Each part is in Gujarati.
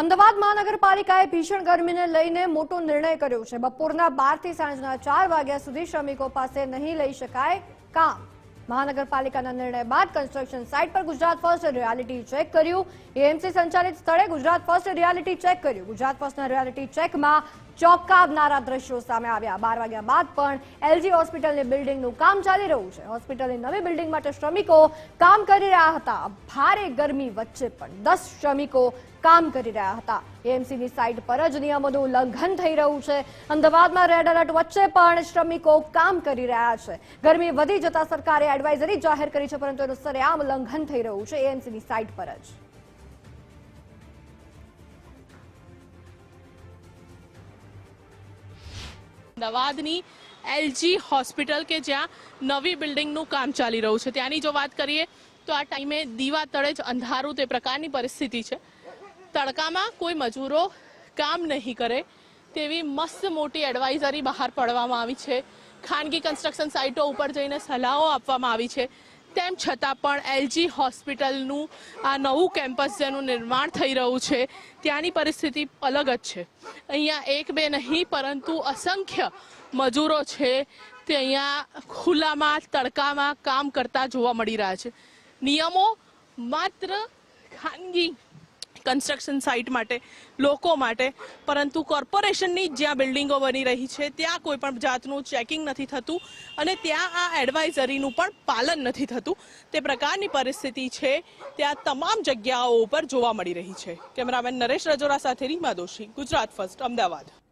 અમદાવાદ મહાનગરપાલિકાએ ભીષણ ગરમીને લઈને મોટો નિર્ણય કર્યો છે. બપોરના બારથી સાંજના ચાર વાગ્યા સુધી શ્રમિકો પાસે નહીં લઈ શકાય કામ. મહાનગરપાલિકાના નિર્ણય બાદ કન્સ્ટ્રક્શન સાઇટ પર ગુજરાત ફર્સ્ટ રિયાલિટી ચેક કર્યું. એએમસી સંચાલિત સ્થળે ગુજરાત ફર્સ્ટ રિયાલિટી ચેક કર્યું. ગુજરાત ફર્સ્ટના રિયાલિટી ચેકમાં ચોંકાવનારા દ્રશ્યો સામે આવ્યા. બાર વાગ્યા બાદ પણ એલજી હોસ્પિટલની બિલ્ડિંગનું કામ ચાલી રહ્યું છે. હોસ્પિટલની નવી બિલ્ડિંગ માટે શ્રમિકો કામ કરી રહ્યા હતા. ભારે ગરમી વચ્ચે પણ દસ શ્રમિકો કામ કરી રહ્યા હતા. એએમસીની સાઇટ પર જ નિયમોનું ઉલ્લંઘન થઈ રહ્યું છે. અમદાવાદમાં રેડ એલર્ટ વચ્ચે પણ શ્રમિકો કામ કરી રહ્યા છે. ગરમી વધી જતા સરકારે એડવાઇઝરી જાહેર કરી છે, પરંતુ એનું સરેઆમ ઉલ્લંઘન થઈ રહ્યું છે એએમસીની સાઇટ પર જ. અમદાવાદની એલજી હોસ્પિટલ કે જ્યાં નવી બિલ્ડિંગનું કામ ચાલી રહ્યું છે. ત્યાંની જો વાત કરીએ તો આ ટાઈમે દીવા તળે જ અંધારું તે પ્રકારની પરિસ્થિતિ છે. તડકામાં કોઈ મજૂરો કામ નહીં કરે તેવી મસ્ત મોટી એડવાઇઝરી બહાર પાડવામાં આવી છે. ખાનગી કન્સ્ટ્રક્શન સાઇટો ઉપર જઈને સલાહો આપવામાં આવી છે. તેમ છતાં પણ એલજી હોસ્પિટલનું આ નવું કેમ્પસ જેનું નિર્માણ થઈ રહ્યું છે, ત્યાંની પરિસ્થિતિ અલગ જ છે. અહીંયા એક બે નહીં, પરંતુ અસંખ્ય મજૂરો છે, તે અહીંયા ખુલ્લામાં, તડકામાં કામ કરતા જોવા મળી રહ્યા છે. નિયમો માત્ર ખાનગી કન્સ્ટ્રક્શન સાઇટ માટે, લોકો માટે. પરંતુ કોર્પોરેશનની જ્યાં બિલ્ડિંગો બની રહી છે, ત્યાં કોઈ પણ જાતનું ચેકિંગ નથી થતું અને ત્યાં આ એડવાઇઝરીનું પણ પાલન નથી થતું. તે પ્રકારની પરિસ્થિતિ છે, ત્યાં તમામ જગ્યાઓ ઉપર જોવા મળી રહી છે. કેમેરામેન નરેશ રજોરા સાથે રીમા દોશી ગુજરાત ફર્સ્ટ, અમદાવાદ.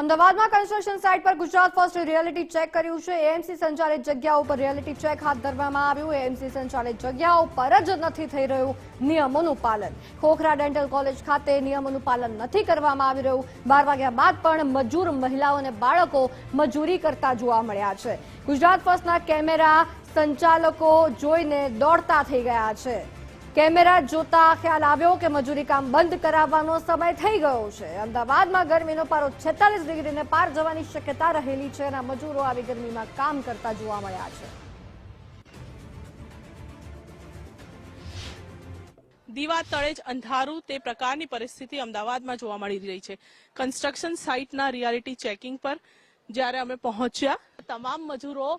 અમદાવાદમાં કન્સ્ટ્રક્શન સાઇટ પર ગુજરાત ફર્સ્ટ રિયાલિટી ચેક કર્યું છે. એએમસી સંચાલિત જગ્યાઓ પર રિયાલિટી ચેક હાથ ધરવામાં આવ્યું. એએમસી સંચાલિત જગ્યાઓ પર જ નથી થઈ રહ્યું નિયમોનું પાલન. ખોખરા ડેન્ટલ કોલેજ ખાતે નિયમોનું પાલન નથી કરવામાં આવી રહ્યું. બાર વાગ્યા બાદ પણ મજૂર મહિલાઓ અને બાળકો મજૂરી કરતા જોવા મળ્યા છે. ગુજરાત ફર્સ્ટના કેમેરા સંચાલકો જોઈને દોડતા થઈ ગયા છે. કેમેરા જોતા ખ્યાલ આવ્યો કે મજૂરી કામ બંધ કરાવવાનો સમય થઈ ગયો છે. અમદાવાદમાં ગરમીનો પારો છેતાલીસ ડિગ્રીને પાર જવાની શક્યતા રહેલી છે અને મજૂરો આવી ગરમીમાં કામ કરતા જોવા મળ્યા છે. દીવા તળે જ અંધારું તે પ્રકારની પરિસ્થિતિ અમદાવાદમાં જોવા મળી રહી છે. કન્સ્ટ્રક્શન સાઇટના રિયાલિટી ચેકિંગ પર જ્યારે અમે પહોંચ્યા, તમામ મજૂરો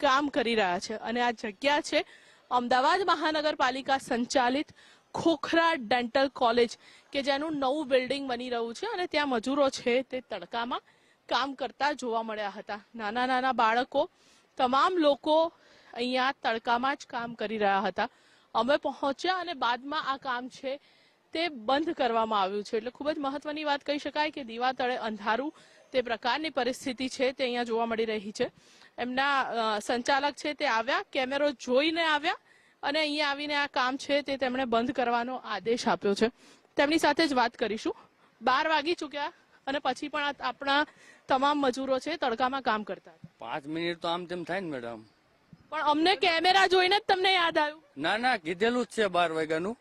કામ કરી રહ્યા છે અને આ જગ્યા છે અમદાવાદ મહાનગરપાલિકા સંચાલિત ખોખરા ડેન્ટલ કોલેજ, કે જેનું નવું બિલ્ડિંગ બની રહ્યું છે અને ત્યાં મજૂરો છે તે તડકામાં કામ કરતા જોવા મળ્યા હતા. નાના નાના બાળકો, તમામ લોકો અહીંયા તડકામાં જ કામ કરી રહ્યા હતા. અમે પહોંચ્યા અને બાદમાં આ કામ છે તે બંધ કરવામાં આવ્યું છે. એટલે ખૂબ જ મહત્વની વાત કહી શકાય કે દીવા તળે અંધારું તે પ્રકારની પરિસ્થિતિ છે તે અહીંયા જોવા મળી રહી છે. એમના સંચાલક છે તે આવ્યા કેમેરો જોઈને આવ્યા અને અહીંયા આવીને આ કામ છે તે તેમણે બંધ કરવાનો આદેશ આપ્યો છે. તેમની સાથે જ વાત કરીશું. બાર વાગી ચૂક્યા અને પછી પણ આપણા તમામ મજૂરો છે તડકામાં કામ કરતા. પાંચ મિનિટ તો આમ તેમ થાય ને મેડમ. પણ અમને કેમેરા જોઈને જ તમને યાદ આવ્યું. ના ના કીધેલું જ છે બાર વાગ્યાનું.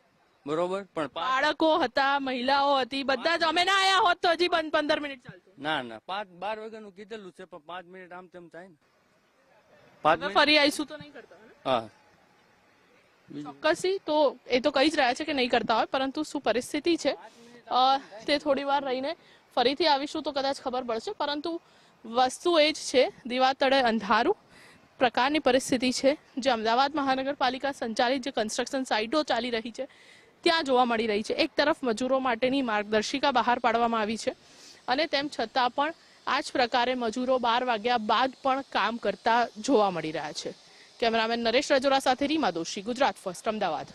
બરોબર? પણ બાળકો હતા મહિલાઓ હતી બધા જ અમે ના આયા હોત તો હજી પંદર મિનિટ ચાલતું. ના ના પાંચ બાર વાગ્યાનું કીધેલું છે પણ પાંચ મિનિટ આમ તેમ થાય ને. પાંચ ફરી આવીશું તો નહીં કરતા હા ચોક્કસી તો એ તો કહી જ રહ્યા છે કે નહીં કરતા હોય પરંતુ શું પરિસ્થિતિ છે? તે થોડી વાર રહીને ફરીથી આવીશું તો કદાચ ખબર પડશે પરંતુ વસ્તુ એ જ છે દીવા તળે અંધારું. પ્રકારની પરિસ્થિતિ છે. જે અમદાવાદ મહાનગરપાલિકા સંચાલિત જે કન્સ્ટ્રક્શન સાઇટો ચાલી રહી છે ત્યાં જોવા મળી રહી છે. એક તરફ મજૂરો માટેની માર્ગદર્શિકા બહાર પાડવામાં આવી છે અને તેમ છતાં પણ આ જ પ્રકારે મજૂરો બાર વાગ્યા બાદ પણ કામ કરતા જોવા મળી રહ્યા છે. કેમેરામેન નરેશ રજોરા સાથે રીમા દોશી, ગુજરાત ફર્સ્ટ, અમદાવાદ.